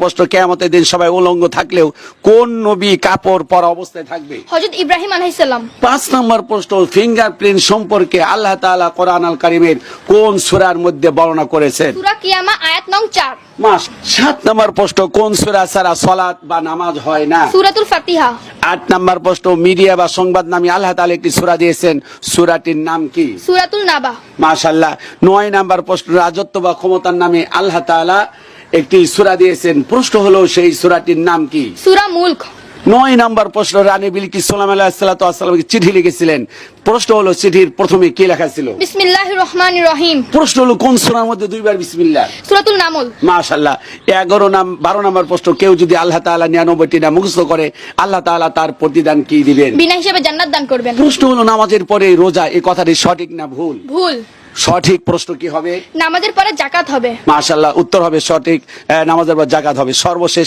প্রশ্ন কেয়ামতের দিন সবাই উলঙ্গ থাকলেও কোন নবী কাপড় পরা অবস্থায় থাকবে? ইব্রাহিম আলাইসাল্লাম পাঁচ নম্বর প্রশ্ন ফিঙ্গারপ্রিন্ট সম্পর্কে আল্লাহ তাআলা কোরআন আল কারিমের কোন সূরার মধ্যে বর্ণনা করেছেন? সুরা কিয়ামা আয়াত নং চার। মাস সাত নম্বর প্রশ্ন কোন সূরা ছাড়া সলাৎ বা নামাজ হয় না? সুরাতুল ফাতিহা। আট নম্বর প্রশ্ন মিডিয়া বা সংবাদ নামে আল্লাহ তাআলা একটি সূরা দিয়েছেন সূরাটির নাম কি? সুরাতুল নাবা। মাশাল্লাহ নয় নাম্বার প্রশ্ন রাজত্ব বা ক্ষমতার নামে আল্লাহ তাআলা একটি সূরা দিয়েছেন। প্রশ্ন হলো সেই সূরাটির নাম কি? সুরা মুলক। নয় নাম্বার প্রশ্ন রানী বিলকিস সালাম আলাইসালামকে চিঠি লিখেছিলেন। প্রশ্ন হলো চিঠির প্রথমে কি লেখা ছিল? বিসমিল্লাহ রহমান রহিম। প্রশ্ন হলো কোন সূরার মধ্যে দুইবার বিসমিল্লাহ? সুরাতুল নামল। মাশাল্লাহ এগারো নাম বারো নাম্বার প্রশ্ন কেউ যদি আল্লাহ তাআলা নিরানব্বইটি নাম মুখস্থ করে আল্লাহ তাআলা তার প্রতিদান কি দিবেন? বিনা হিসেবে জান্নাত দান করবেন। প্রশ্ন হলো নামাজের পরে রোজা এই কথাটি সঠিক না ভুল? ভুল। সঠিক প্রশ্ন কি হবে? নামাজের পরে জাকাত হবে। মাশাল্লাহ উত্তর হবে সঠিক আহ, নামাজের পর জাকাত হবে। সর্বশেষ